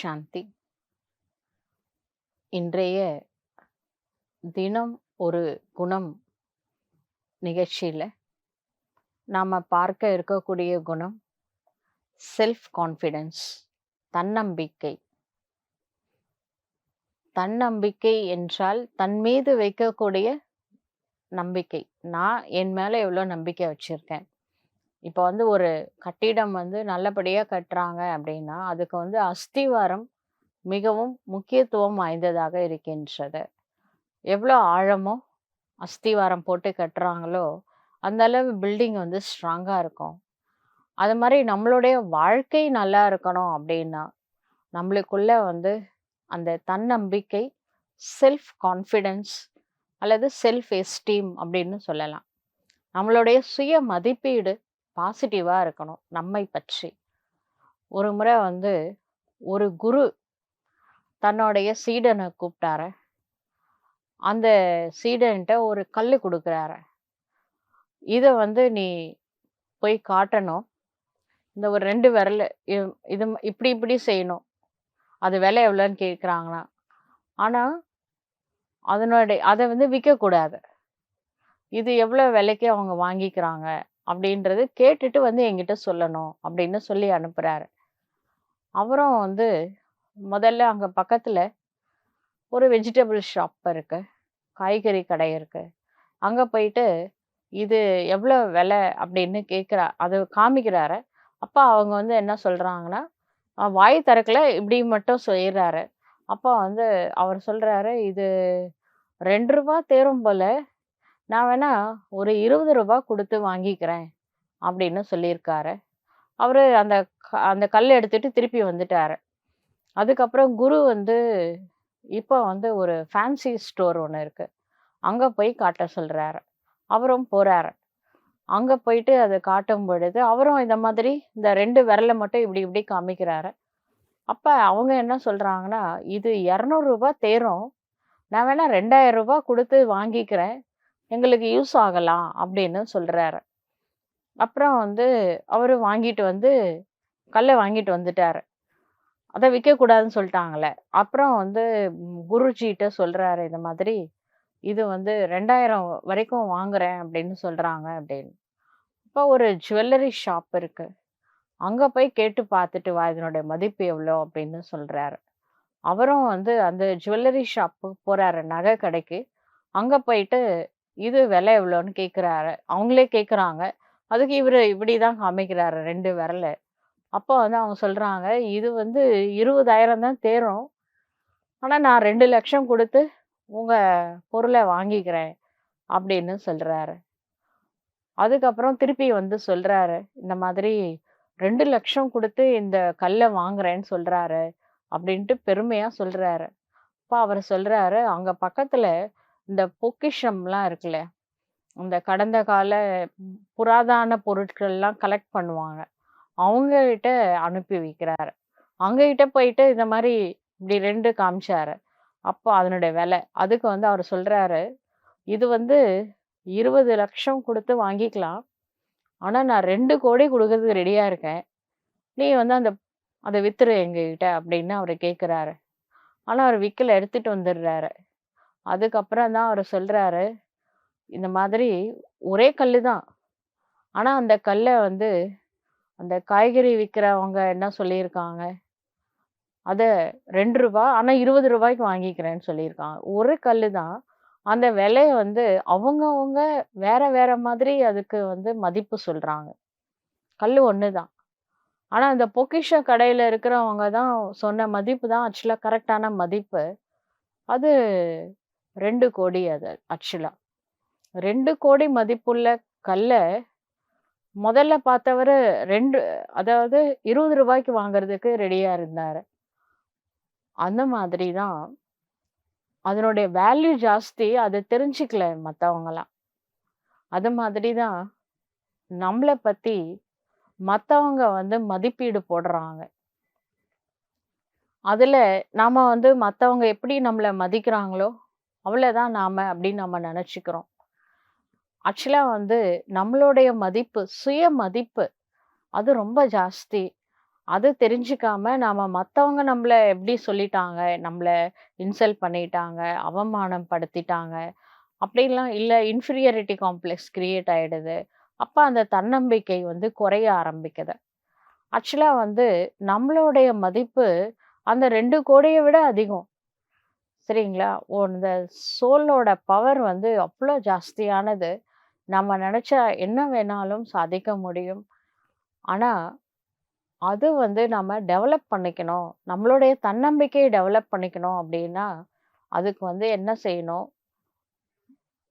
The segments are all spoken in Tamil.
சாந்தி. இன்றைய தினம் ஒரு குணம் நிகழ்ச்சியில் நாம் பார்க்க இருக்கக்கூடிய குணம் செல்ஃப் கான்ஃபிடென்ஸ் தன்னம்பிக்கை. தன்னம்பிக்கை என்றால் தன் மீது வைக்கக்கூடிய நம்பிக்கை. நான் என் மேலே எவ்வளோ நம்பிக்கை வச்சுருக்கேன்? இப்போ வந்து ஒரு கட்டிடம் வந்து நல்லபடியாக கட்டுறாங்க அப்படின்னா அதுக்கு வந்து அஸ்திவாரம் மிகவும் முக்கியத்துவம் வாய்ந்ததாக இருக்கின்றது. எவ்வளோ ஆழமோ அஸ்திவாரம் போட்டு கட்டுறாங்களோ அந்த அளவு பில்டிங் வந்து ஸ்ட்ராங்காக இருக்கும். அது மாதிரி நம்மளுடைய வாழ்க்கை நல்லா இருக்கணும் அப்படின்னா நம்மளுக்குள்ள வந்து அந்த தன்னம்பிக்கை செல்ஃப் கான்ஃபிடென்ஸ் அல்லது செல்ஃப் எஸ்டீம் அப்படின்னு சொல்லலாம். நம்மளுடைய சுய மதிப்பீடு பாசிட்டிவாக இருக்கணும் நம்மை பற்றி. ஒரு முறை வந்து ஒரு குரு தன்னுடைய சீடனை கூப்பிட்டாரு. அந்த சீடன்ட்ட ஒரு கல் கொடுக்குறாரு. இதை வந்து நீ போய் காட்டணும். இந்த ஒரு ரெண்டு விரல் இது இப்படி இப்படி செய்யணும். அது விலை எவ்வளோன்னு கேட்குறாங்களாம். ஆனால் அதனுடைய அதை வந்து விற்கக்கூடாது. இது எவ்வளோ விலைக்கு அவங்க வாங்கிக்கிறாங்க? அப்படின்றது கேட்டுட்டு வந்து என்கிட்ட சொல்லணும் அப்படின்னு சொல்லி அனுப்புகிறாரு அவரும் வந்து முதல்ல அங்கே பக்கத்தில் ஒரு வெஜிடபிள் ஷாப் இருக்குது காய்கறி கடை இருக்குது அங்கே போயிட்டு இது எவ்வளோ விலை அப்படின்னு கேட்குறா அது காமிக்கிறாரு. அப்போ அவங்க வந்து என்ன சொல்கிறாங்கன்னா வாய் திறக்கல இப்படி மட்டும் சொல்லிடுறாரு அப்போ வந்து அவர் சொல்கிறாரு இது ரெண்டு ரூபா தேரும் போல நான் வேணா ஒரு இருபது ரூபா கொடுத்து வாங்கிக்கிறேன் அப்படின்னு சொல்லியிருக்காரு. அவர் அந்த அந்த கல் எடுத்துட்டு திருப்பி வந்துட்டாரு. அதுக்கப்புறம் குரு வந்து இப்போ வந்து ஒரு ஃபேன்சி ஸ்டோர் ஒன்று இருக்குது அங்கே போய் காட்ட சொல்கிறாரு அவரும் போகிறார் அங்கே போயிட்டு அதை காட்டும் பொழுது அவரும் இந்த மாதிரி இந்த ரெண்டு விரலை மட்டும் இப்படி இப்படி காமிக்கிறாரு. அப்போ அவங்க என்ன சொல்கிறாங்கன்னா இது இரநூறுபா தேரும். நான் வேணால் ரெண்டாயிரம் ரூபாய் கொடுத்து வாங்கிக்கிறேன். எங்களுக்கு யூஸ் ஆகலாம் அப்படின்னு சொல்கிறாரு அப்புறம் வந்து அவர் வாங்கிட்டு வந்து கல்லை வாங்கிட்டு வந்துட்டார். அதை விற்கக்கூடாதுன்னு சொல்லிட்டாங்களே. அப்புறம் வந்து குருஜிகிட்ட சொல்கிறாரு இந்த மாதிரி இது வந்து ரெண்டாயிரம் வரைக்கும் வாங்குறேன் அப்படின்னு சொல்கிறாங்க அப்படின்னு. இப்போ ஒரு ஜுவல்லரி ஷாப் இருக்குது அங்கே போய் கேட்டு பார்த்துட்டு வா இதனுடைய மதிப்பு எவ்வளோ அப்படின்னு சொல்கிறாரு அவரும் வந்து அந்த ஜுவல்லரி ஷாப்புக்கு போகிறாரு நகை கடைக்கு. அங்கே போயிட்டு இது விலை எவ்வளோன்னு கேட்குறாரு. அவங்களே கேட்குறாங்க. அதுக்கு இவர் இப்படி தான் காமிக்கிறாரு ரெண்டு விரல. அப்போ வந்து அவங்க சொல்கிறாங்க இது வந்து இருபதாயிரம் தான் தேரும் ஆனால் நான் ரெண்டு லட்சம் கொடுத்து உங்கள் பொருளை வாங்கிக்கிறேன் அப்படின்னு சொல்கிறாரு அதுக்கப்புறம் திருப்பி வந்து சொல்கிறாரு இந்த மாதிரி ரெண்டு லட்சம் கொடுத்து இந்த கல்லை வாங்குறேன்னு சொல்கிறாரு அப்படின்ட்டு பெருமையாக சொல்கிறாரு அப்போ அவர் சொல்கிறாரு அங்கே பக்கத்தில் இந்த பொக்கிஷம்லாம் இருக்குல்ல இந்த கடந்த கால புராதான பொருட்கள்லாம் கலெக்ட் பண்ணுவாங்க. அவங்ககிட்ட அனுப்பி வைக்கிறாரு. அவங்ககிட்ட போயிட்டு இந்த மாதிரி இப்படி ரெண்டு காமிச்சாரு. அப்போ அதனுடைய விலை. அதுக்கு வந்து அவர் சொல்கிறாரு இது வந்து இருபது லட்சம் கொடுத்து வாங்கிக்கலாம். ஆனால் நான் ரெண்டு கோடி கொடுக்கறதுக்கு ரெடியாக இருக்கேன். நீ வந்து அந்த அதை வித்துரு எங்ககிட்ட அப்படின்னு அவர் கேட்குறாரு ஆனால் அவர் விக்கல எடுத்துகிட்டு வந்துடுறாரு. அதுக்கப்புறம் தான் அவர் சொல்கிறாரு இந்த மாதிரி ஒரே கல்லு தான். ஆனால் அந்த கல்லை வந்து அந்த காய்கறி விற்கிறவங்க என்ன சொல்லியிருக்காங்க? அதை ரெண்டு ரூபா ஆனால் இருபது ரூபாய்க்கு வாங்கிக்கிறேன்னு சொல்லியிருக்காங்க. ஒரு கல்லு தான். அந்த விலையை வந்து அவங்கவுங்க வேற வேற மாதிரி அதுக்கு வந்து மதிப்பு சொல்கிறாங்க கல் ஒன்று தான். ஆனால் அந்த பொக்கிஷ கடையில் இருக்கிறவங்க தான் சொன்ன மதிப்பு தான் ஆக்சுவலாக கரெக்டான மதிப்பு. அது ரெண்டு கோடி அது ஆக்சுவலா ரெண்டு கோடி மதிப்புள்ள கல்லை முதல்ல பார்த்தவர் ரெண்டு அதாவது இருபது ரூபாய்க்கு வாங்குறதுக்கு ரெடியா இருந்தார். அந்த மாதிரி தான் அதனுடைய வேல்யூ ஜாஸ்தி அதை தெரிஞ்சுக்கல மற்றவங்களாம் அது மாதிரி தான் நம்மளை பற்றி மற்றவங்க வந்து மதிப்பீடு போடுறாங்க. அதில் நாம் வந்து மற்றவங்க எப்படி நம்மளை மதிக்கிறாங்களோ அவ்வளோதான் நாம அப்படின்னு நம்ம நினச்சிக்கிறோம் ஆக்சுவலா வந்து நம்மளுடைய மதிப்பு சுய மதிப்பு அது ரொம்ப ஜாஸ்தி அது தெரிஞ்சுக்காம நாம மத்தவங்க நம்மள எப்படி சொல்லிட்டாங்க, நம்மள இன்சல்ட் பண்ணிட்டாங்க, அவமானம் படுத்திட்டாங்க, அப்படிலாம் இல்லை இன்ஃபீரியாரிட்டி காம்ப்ளெக்ஸ் கிரியேட் ஆகிடுது அப்போ அந்த தன்னம்பிக்கை வந்து குறைய ஆரம்பிக்குது. ஆக்சுவலா வந்து நம்மளுடைய மதிப்பு அந்த ரெண்டு கோடியை விட அதிகம். சரிங்களா? இந்த சோலோட பவர் வந்து அவ்வளோ ஜாஸ்தியானது. நம்ம நினச்சா என்ன வேணாலும் சாதிக்க முடியும். ஆனால் அது வந்து நம்ம டெவலப் பண்ணிக்கணும். நம்மளுடைய தன்னம்பிக்கையை டெவலப் பண்ணிக்கணும் அப்படின்னா, அதுக்கு வந்து என்ன செய்யணும்?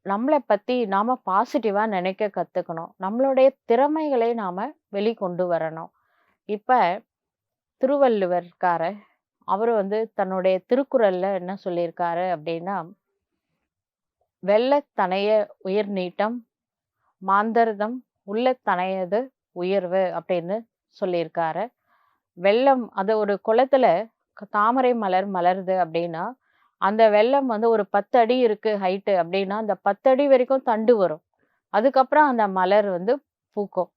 நம்மளை பற்றி நாம் பாசிட்டிவாக நினைக்க கற்றுக்கணும் நம்மளுடைய திறமைகளை நாம் வெளிக்கொண்டு வரணும். இப்போ திருவள்ளுவர் இருக்காரு. அவர் வந்து தன்னுடைய திருக்குறள்ல என்ன சொல்லியிருக்காரு அப்படின்னா, வெள்ள தனைய உயிர் நீட்டம், மாந்தர்தம் உள்ள தனையது உயர்வு" அப்படின்னு சொல்லியிருக்காரு. வெள்ளம் அது ஒரு குளத்துல தாமரை மலர் மலருது அப்படின்னா, அந்த வெள்ளம் வந்து ஒரு 10 அடி இருக்கு ஹைட்டு அப்படின்னா, அந்த 10 அடி வரைக்கும் தண்டு வரும். அதுக்கப்புறம் அந்த மலர் வந்து பூக்கும்.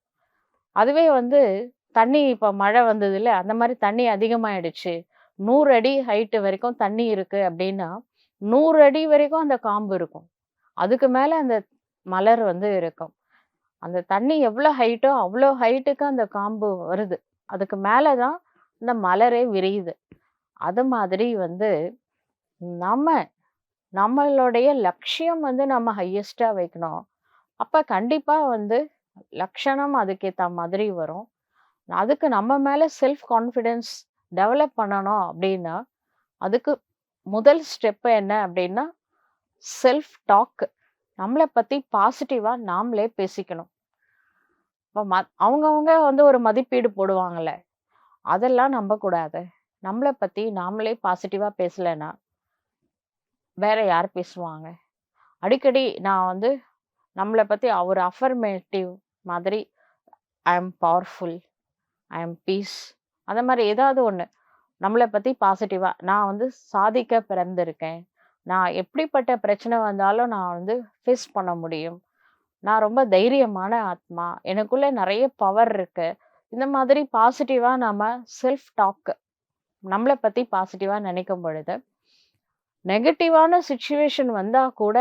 அதுவே வந்து தண்ணி இப்போ மழை வந்ததுல்ல, அந்த மாதிரி தண்ணி அதிகமாயிடுச்சு. நூறு அடி ஹைட்டு வரைக்கும் தண்ணி இருக்குது அப்படின்னா, நூறு அடி வரைக்கும் அந்த காம்பு இருக்கும். அதுக்கு மேலே அந்த மலர் வந்து இருக்கும். அந்த தண்ணி எவ்வளோ ஹைட்டோ, அவ்வளோ ஹைட்டுக்கு அந்த காம்பு வருது. அதுக்கு மேலே தான் இந்த மலரே விரியுது. அது மாதிரி வந்து நம்ம நம்மளுடைய லட்சியம் வந்து நம்ம ஹையஸ்ட்டாக வைக்கணும். அப்போ கண்டிப்பாக வந்து லக்ஷணம் அதுக்கேற்ற மாதிரி வரும். அதுக்கு நம்ம மேலே செல்ஃப் கான்ஃபிடென்ஸ் டெவலப் பண்ணணும் அப்படின்னா, அதுக்கு முதல் ஸ்டெப் என்ன அப்படின்னா, செல்ஃப் டாக்கு நம்மளை பற்றி பாசிட்டிவாக நாமளே பேசிக்கணும். இப்போ ம அவங்கவுங்க வந்து ஒரு மதிப்பீடு போடுவாங்கள்ல அதெல்லாம் நம்பக்கூடாது. நம்மளை பற்றி நாமளே பாசிட்டிவாக பேசலைன்னா வேற யார் பேசுவாங்க? அடிக்கடி நான் வந்து நம்மளை பற்றி ஒரு அஃபர்மேட்டிவ் மாதிரி ஐ அம் பவர்ஃபுல், ஐ அம் பீஸ் அந்த மாதிரி ஏதாவது ஒன்று நம்மளை பற்றி பாசிட்டிவாக நான் வந்து சாதிக்க பிறந்திருக்கேன். நான் எப்படிப்பட்ட பிரச்சனை வந்தாலும் நான் வந்து ஃபேஸ் பண்ண முடியும். நான் ரொம்ப தைரியமான ஆத்மா. எனக்குள்ளே நிறைய பவர் இருக்கு. இந்த மாதிரி பாசிட்டிவாக நாம் செல்ஃப் டாக்கு நம்மளை பற்றி பாசிட்டிவாக நினைக்கும் பொழுது, நெகட்டிவான சுச்சுவேஷன் வந்தால் கூட,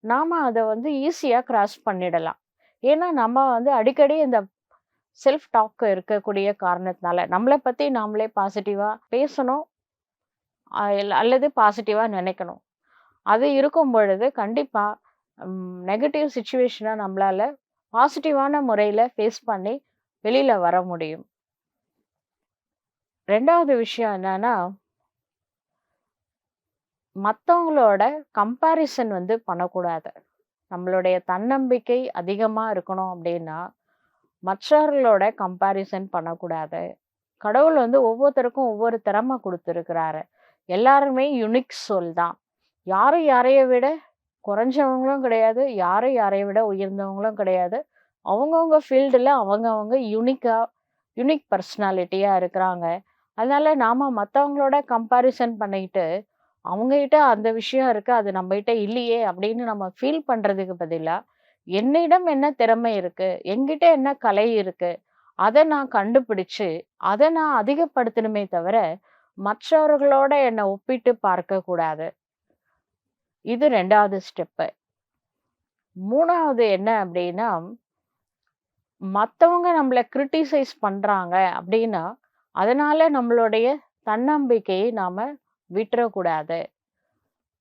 நாம் அதை வந்து ஈஸியாக கிராஸ் பண்ணிடலாம். ஏன்னா, நம்ம வந்து அடிக்கடி இந்த செல்ஃப் டாக் இருக்கக்கூடிய காரணத்தினால, நம்மளை பற்றி நாமளே பாசிட்டிவாக பேசணும். அல்லது பாசிட்டிவாக நினைக்கணும் அது இருக்கும் பொழுது கண்டிப்பாக நெகட்டிவ் சுச்சுவேஷனை நம்மளால பாசிட்டிவான முறையில் ஃபேஸ் பண்ணி வெளியில் வர முடியும். ரெண்டாவது விஷயம் என்னன்னா மற்றவங்களோட கம்பேரிசன் வந்து பண்ணக்கூடாது. நம்மளுடைய தன்னம்பிக்கை அதிகமாக இருக்கணும் அப்படின்னா, மற்றவர்களோட கம்பேரிசன் பண்ணக்கூடாது. கடவுள் வந்து ஒவ்வொருத்தருக்கும் ஒவ்வொரு திறமை கொடுத்துருக்கிறாரு எல்லாருமே யுனிக் சொல் தான். யாரும் யாரையை விட குறைஞ்சவங்களும் கிடையாது. யாரும் யாரையை விட உயர்ந்தவங்களும் கிடையாது. அவங்கவுங்க ஃபீல்டில் அவங்கவுங்க யுனிக்காக யுனிக் பர்சனாலிட்டியாக இருக்கிறாங்க. அதனால் நாம் மற்றவங்களோட கம்பேரிசன் பண்ணிக்கிட்டு, அவங்ககிட்ட அந்த விஷயம் இருக்குது அது நம்மகிட்ட இல்லையே அப்படின்னு நம்ம ஃபீல் பண்ணுறதுக்கு பதிலாக என்னிடம் என்ன திறமை இருக்கு? என்கிட்ட என்ன கலை இருக்கு? அதை நான் கண்டுபிடிச்சு, அதை நான் அதிகப்படுத்தணுமே தவிர, மற்றவர்களோட என்னை ஒப்பிட்டு பார்க்கக்கூடாது. இது ரெண்டாவது ஸ்டெப்பு. மூணாவது என்ன அப்படின்னா, மற்றவங்க நம்மள கிரிட்டிசைஸ் பண்ணுறாங்க அப்படின்னா, அதனால நம்மளுடைய தன்னம்பிக்கையை நாம் விட்டுறக்கூடாது.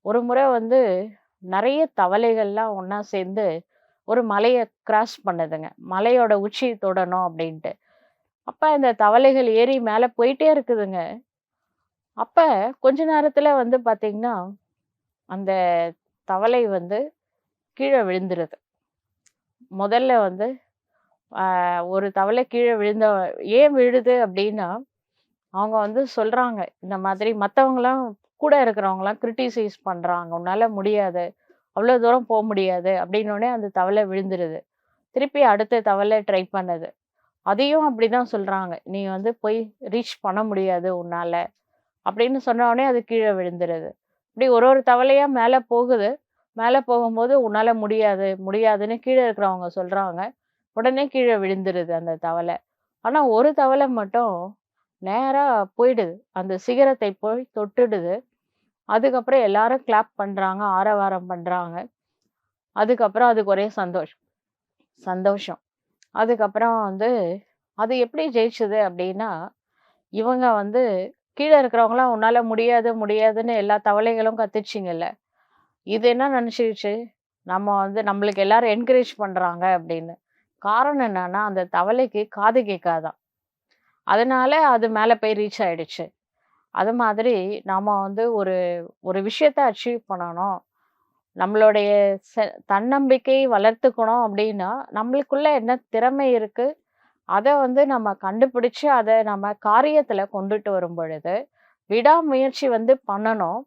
ஒரு முறை வந்து நிறைய தவளைகள்லாம் ஒன்றா சேர்ந்து ஒரு மலையை கிராஸ் பண்ணுதுங்க. மலையோட உச்சி தொடணும் அப்படின்ட்டு. அப்போ இந்த தவளைகள் ஏறி மேலே போயிட்டே இருக்குதுங்க. அப்போ கொஞ்ச நேரத்தில் வந்து பார்த்திங்கன்னா அந்த தவளை வந்து கீழே விழுந்துருது. முதல்ல வந்து ஒரு தவளை கீழே விழுந்த ஏன் விழுது அப்படின்னா, அவங்க வந்து சொல்கிறாங்க இந்த மாதிரி மற்றவங்களாம் கூட இருக்கிறவங்களாம் கிரிட்டிசைஸ் பண்ணுறாங்க உன்னால் முடியாது. அவ்வளோ தூரம் போக முடியாது." அப்படின்னோடனே அந்த தவளை விழுந்துருது. திருப்பி அடுத்த தவளை ட்ரை பண்ணுது. அதையும் அப்படி தான் சொல்கிறாங்க "நீ வந்து போய் ரீச் பண்ண முடியாது உன்னால் அப்படின்னு சொன்ன உடனே அது கீழே விழுந்துருது. இப்படி ஒரு ஒரு தவளையாக மேலே போகுது. மேலே போகும்போது, உன்னால் முடியாது, முடியாதுன்னு" கீழே இருக்கிறவங்க சொல்கிறாங்க உடனே கீழே விழுந்துருது அந்த தவளை. ஆனால் ஒரு தவளை மட்டும், நேராக போயிடுது. அந்த சிகரத்தை போய் தொட்டுடுது. அதுக்கப்புறம் எல்லாரும் கிளாப் பண்ணுறாங்க ஆரவாரம் பண்ணுறாங்க அதுக்கப்புறம் அதுக்கு ஒரே சந்தோஷம் சந்தோஷம். அதுக்கப்புறம் வந்து அது எப்படி ஜெயிச்சது அப்படின்னா இவங்க வந்து கீழே இருக்கிறவங்களாம் உன்னால் முடியாது, முடியாதுன்னு எல்லா தவளைகளும் கத்துச்சிங்கல்ல இது என்ன நினச்சிருச்சு நம்ம வந்து நம்மளுக்கு எல்லாரும் என்கரேஜ் பண்ணுறாங்க அப்படின்னு. காரணம் என்னன்னா, அந்த தவளைக்கு காது கேட்காதான் அதனால அது மேலே போய் ரீச் ஆயிடுச்சு. அது மாதிரி நாம் வந்து ஒரு ஒரு விஷயத்த அச்சீவ் பண்ணணும். நம்மளுடைய செ தன்னம்பிக்கையை வளர்த்துக்கணும் அப்படின்னா, நம்மளுக்குள்ள என்ன திறமை இருக்குது அதை வந்து நம்ம கண்டுபிடிச்சு, அதை நம்ம காரியத்தில் கொண்டுட்டு வரும் பொழுது, விடாமுயற்சி வந்து பண்ணணும்.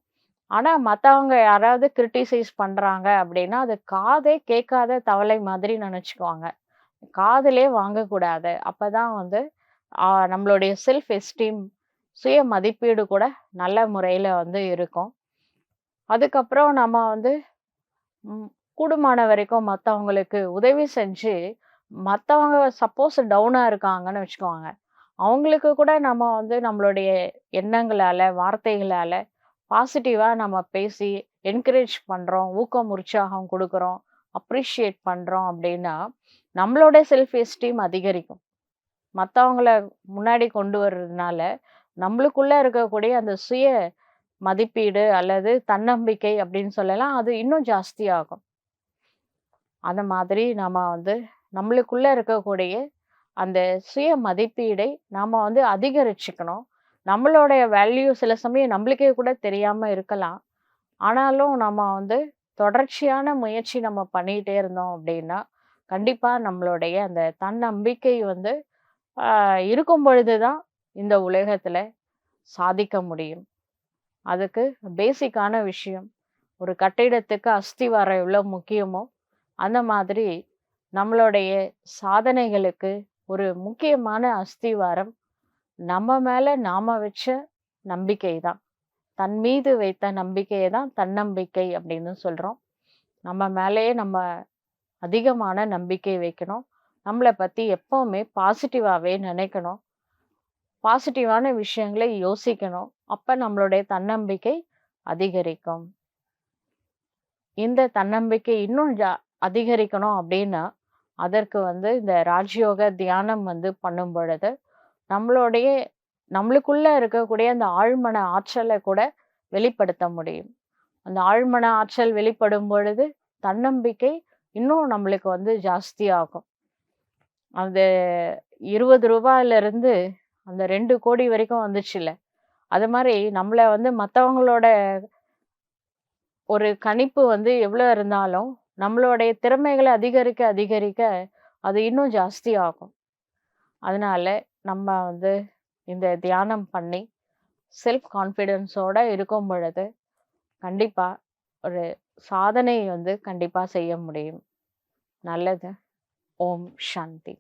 ஆனால் மற்றவங்க யாராவது கிரிட்டிசைஸ் பண்ணுறாங்க அப்படின்னா, அது காதே கேட்காத தவளை மாதிரி நினச்சிக்குவாங்க காதலே வாங்கக்கூடாது. அப்போ தான் வந்து நம்மளுடைய செல்ஃப் எஸ்டீம் சுய மதிப்பீடு கூட நல்ல முறையில் வந்து இருக்கும். அதுக்கப்புறம் நம்ம வந்து கூடுமான வரைக்கும் மற்றவங்களுக்கு உதவி செஞ்சு, மற்றவங்க சப்போஸ் டவுனாக இருக்காங்கன்னு வச்சுக்கோங்க. அவங்களுக்கு கூட நம்ம வந்து நம்மளுடைய எண்ணங்களால, வார்த்தைகளால் பாசிட்டிவாக நம்ம பேசி என்கரேஜ் பண்ணுறோம் ஊக்கம், உற்சாகம் கொடுக்குறோம் அப்ரிஷியேட் பண்ணுறோம் அப்படின்னா, நம்மளோட செல்ஃப் எஸ்டீம் அதிகரிக்கும். மற்றவங்கள முன்னாடி கொண்டு வர்றதுனால, நம்மளுக்குள்ள இருக்கக்கூடிய அந்த சுய மதிப்பீடு அல்லது தன்னம்பிக்கை அப்படின்னு சொல்லலாம். அது இன்னும் ஜாஸ்தியாகும். அந்த மாதிரி நம்ம வந்து நம்மளுக்குள்ள இருக்கக்கூடிய அந்த சுய மதிப்பீடை நாம வந்து அதிகரிச்சுக்கணும். நம்மளுடைய வேல்யூ சில சமயம் நம்மளுக்கே கூட தெரியாம இருக்கலாம். ஆனாலும் நம்ம வந்து தொடர்ச்சியான முயற்சி நம்ம பண்ணிட்டே இருந்தோம் அப்படின்னா, கண்டிப்பா நம்மளுடைய அந்த தன்னம்பிக்கை வந்து இருக்கும் பொழுது தான் இந்த உலகத்தில் சாதிக்க முடியும். அதுக்கு பேசிக்கான விஷயம். ஒரு கட்டிடத்துக்கு அஸ்திவாரம் எவ்வளோ முக்கியமோ, அந்த மாதிரி நம்மளுடைய சாதனைகளுக்கு ஒரு முக்கியமான அஸ்திவாரம், நம்ம மேலே நாம வச்ச நம்பிக்கை தான். தன் மீது வைத்த நம்பிக்கையை தான் தன்னம்பிக்கை அப்படின்னு சொல்கிறோம் நம்ம மேலேயே நம்ம அதிகமான நம்பிக்கை வைக்கணும். நம்மளை பற்றி எப்போவுமே பாசிட்டிவாகவே நினைக்கணும். பாசிட்டிவான விஷயங்களை யோசிக்கணும். அப்போ நம்மளுடைய தன்னம்பிக்கை அதிகரிக்கும். இந்த தன்னம்பிக்கை இன்னும் ஜா அதிகரிக்கணும் அப்படின்னா, அதற்கு வந்து இந்த ராஜயோக தியானம் வந்து பண்ணும் பொழுது, நம்மளுடைய நம்மளுக்குள்ள இருக்கக்கூடிய அந்த ஆழ்மன ஆற்றலை கூட வெளிப்படுத்த முடியும். அந்த ஆழ்மன ஆற்றல் வெளிப்படும் பொழுது, தன்னம்பிக்கை இன்னும் நம்மளுக்கு வந்து ஜாஸ்தியாகும். அந்த இருபது ரூபாயிலிருந்து அந்த ரெண்டு கோடி வரைக்கும் வந்துச்சுல்ல. அது மாதிரி நம்மளை வந்து மற்றவங்களோட ஒரு கணிப்பு வந்து எவ்வளோ இருந்தாலும், நம்மளுடைய திறமைகளை அதிகரிக்க, அதிகரிக்க அது இன்னும் ஜாஸ்தி ஆகும். அதனால நம்ம வந்து இந்த தியானம் பண்ணி, செல்ஃப் கான்ஃபிடென்ஸோடு இருக்கும் பொழுது, கண்டிப்பாக ஒரு சாதனை வந்து கண்டிப்பாக செய்ய முடியும். நல்லது. ஓம் சாந்தி.